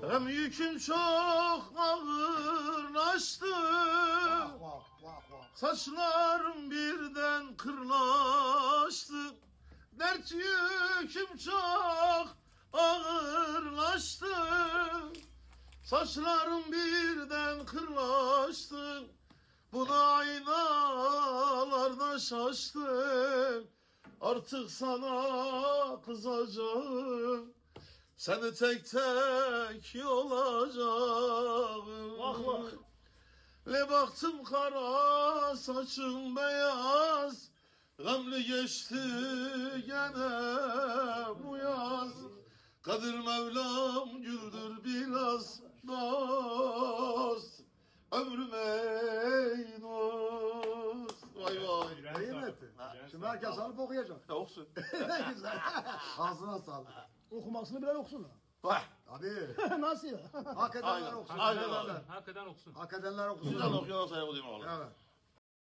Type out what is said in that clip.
Hem yüküm çok ağırlaştı Vah vah vah vah. Saçlarım birden kırlaştı. Dert yüküm çok ağırlaştı Saçlarım birden kırlaştı. Buna aynalarda şaştım Artık sana kızacağım Seni tek tek yolacağım. Vah vah. Ne baktım kara saçın beyaz. Gamlı geçti gene bu yaz. Kadir Mevlam güldür biraz dost. Ömrüm etti? Şimdi herkes alıp okuyacak. Ya olsun ne güzel. Ağzına sağlık. Okumasını bilen okusun. Vay Tabii. Nasıl ya? Hak edenler Aynen. okusun. Hak edenler- Hakikaten okusun. Hak edenler okusun. Güzel okuyan sayı bulayım oğlum Evet.